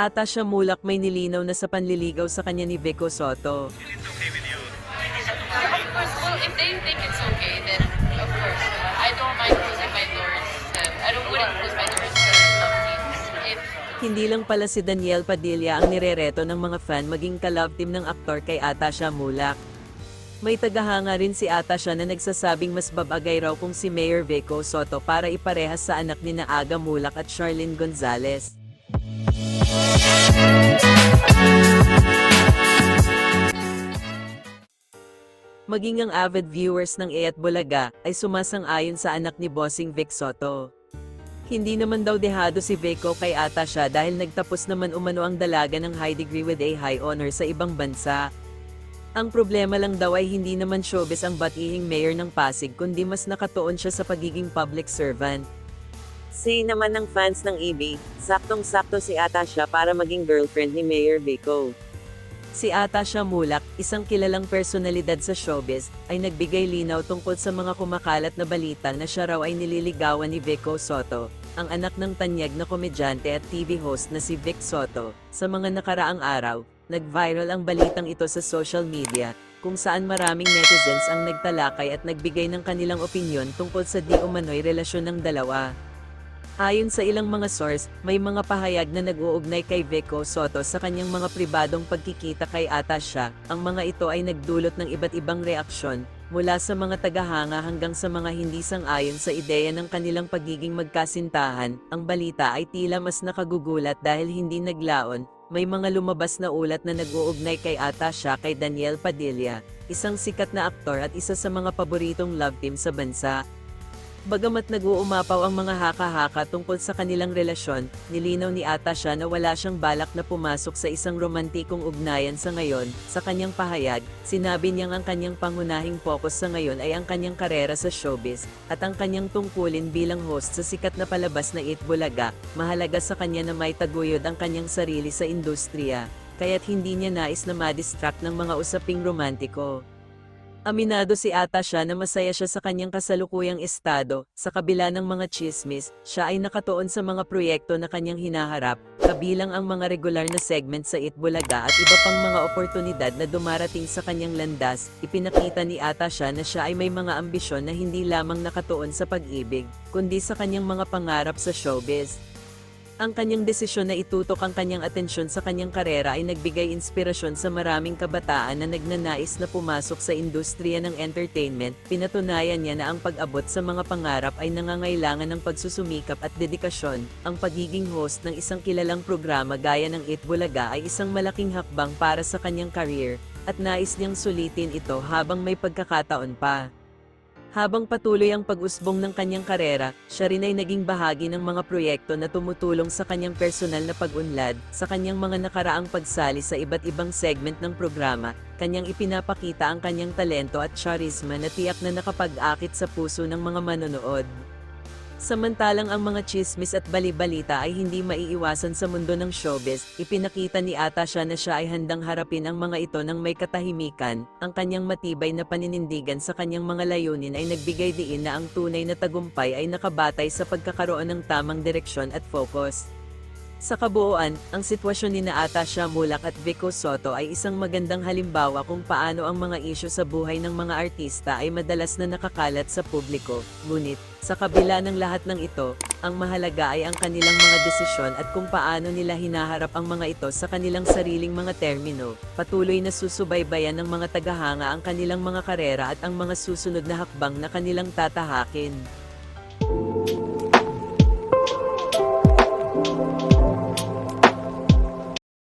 Ata siya mulak may nilinaw na sa panliligaw sa kanya ni Vico Soto. Of course, well, if they think it's okay, then of course, I don't mind closing my doors. I don't wouldn't close my doors to love teams. If Hindi lang pala si Daniel Padilla ang nirereto ng mga fan maging ka-love team ng aktor kay Atasha Mulak. May tagahanga rin si Atasha na nagsasabing mas babagay raw kung si Mayor Vico Soto para iparehas sa anak ni na Aga Mulak at Charlene Gonzalez. Maging ang avid viewers ng Eyat Bulaga ay sumasang-ayon sa anak ni Bossing Vic Soto. Hindi naman daw dehado si Vico kay ata siya dahil nagtapos naman umano ang dalaga ng high degree with a high honor sa ibang bansa. Ang problema lang daw ay hindi naman showbiz ang batihing mayor ng Pasig kundi mas nakatuon siya sa pagiging public servant. Say naman ng fans ng EB, saktong-sakto si Atasha para maging girlfriend ni Mayor Vico. Si Atasha Mulak, isang kilalang personalidad sa showbiz, ay nagbigay linaw tungkol sa mga kumakalat na balita na siya raw ay nililigawan ni Vico Soto, ang anak ng tanyag na komedyante at TV host na si Vic Soto. Sa mga nakaraang araw, nag-viral ang balitang ito sa social media, kung saan maraming netizens ang nagtalakay at nagbigay ng kanilang opinyon tungkol sa di umano'y relasyon ng dalawa. Ayon sa ilang mga source, may mga pahayag na nag-uugnay kay Vico Soto sa kanyang mga pribadong pagkikita kay Atasha. Ang mga ito ay nagdulot ng iba't ibang reaksyon, mula sa mga tagahanga hanggang sa mga hindi sang-ayon sa ideya ng kanilang pagiging magkasintahan. Ang balita ay tila mas nakagugulat dahil hindi naglaon. May mga lumabas na ulat na nag-uugnay kay Atasha kay Daniel Padilla, isang sikat na aktor at isa sa mga paboritong love team sa bansa. Bagamat nag-uumapaw ang mga haka-haka tungkol sa kanilang relasyon, nilinaw ni Atasha na wala siyang balak na pumasok sa isang romantikong ugnayan sa ngayon. Sa kanyang pahayag, sinabi niyang ang kanyang pangunahing focus sa ngayon ay ang kanyang karera sa showbiz, at ang kanyang tungkulin bilang host sa sikat na palabas na It Bulaga, mahalaga sa kanya na may taguyod ang kanyang sarili sa industriya, kaya't hindi niya nais na ma-distract ng mga usaping romantiko. Aminado si Atasha na masaya siya sa kanyang kasalukuyang estado, sa kabila ng mga chismis, siya ay nakatuon sa mga proyekto na kanyang hinaharap, kabilang ang mga regular na segment sa Itbulaga at iba pang mga oportunidad na dumarating sa kanyang landas, ipinakita ni Atasha na siya ay may mga ambisyon na hindi lamang nakatuon sa pag-ibig, kundi sa kanyang mga pangarap sa showbiz. Ang kanyang desisyon na itutok ang kanyang atensyon sa kanyang karera ay nagbigay inspirasyon sa maraming kabataan na nagnanais na pumasok sa industriya ng entertainment. Pinatunayan niya na ang pag-abot sa mga pangarap ay nangangailangan ng pagsusumikap at dedikasyon. Ang pagiging host ng isang kilalang programa gaya ng It Bulaga ay isang malaking hakbang para sa kanyang career, at nais niyang sulitin ito habang may pagkakataon pa. Habang patuloy ang pag-usbong ng kanyang karera, siya rin ay naging bahagi ng mga proyekto na tumutulong sa kanyang personal na pag-unlad, sa kanyang mga nakaraang pagsali sa iba't ibang segment ng programa, kanyang ipinapakita ang kanyang talento at charisma na tiyak na nakapag-akit sa puso ng mga manonood. Samantalang ang mga chismis at balibalita ay hindi maiiwasan sa mundo ng showbiz, ipinakita ni Atasha na siya ay handang harapin ang mga ito ng may katahimikan, ang kanyang matibay na paninindigan sa kanyang mga layunin ay nagbigay diin na ang tunay na tagumpay ay nakabatay sa pagkakaroon ng tamang direksyon at focus. Sa kabuuan, ang sitwasyon ni na Atasha Mulak at Vico Soto ay isang magandang halimbawa kung paano ang mga isyu sa buhay ng mga artista ay madalas na nakakalat sa publiko. Ngunit, sa kabila ng lahat ng ito, ang mahalaga ay ang kanilang mga desisyon at kung paano nila hinaharap ang mga ito sa kanilang sariling mga termino. Patuloy na susubaybayan ng mga tagahanga ang kanilang mga karera at ang mga susunod na hakbang na kanilang tatahakin.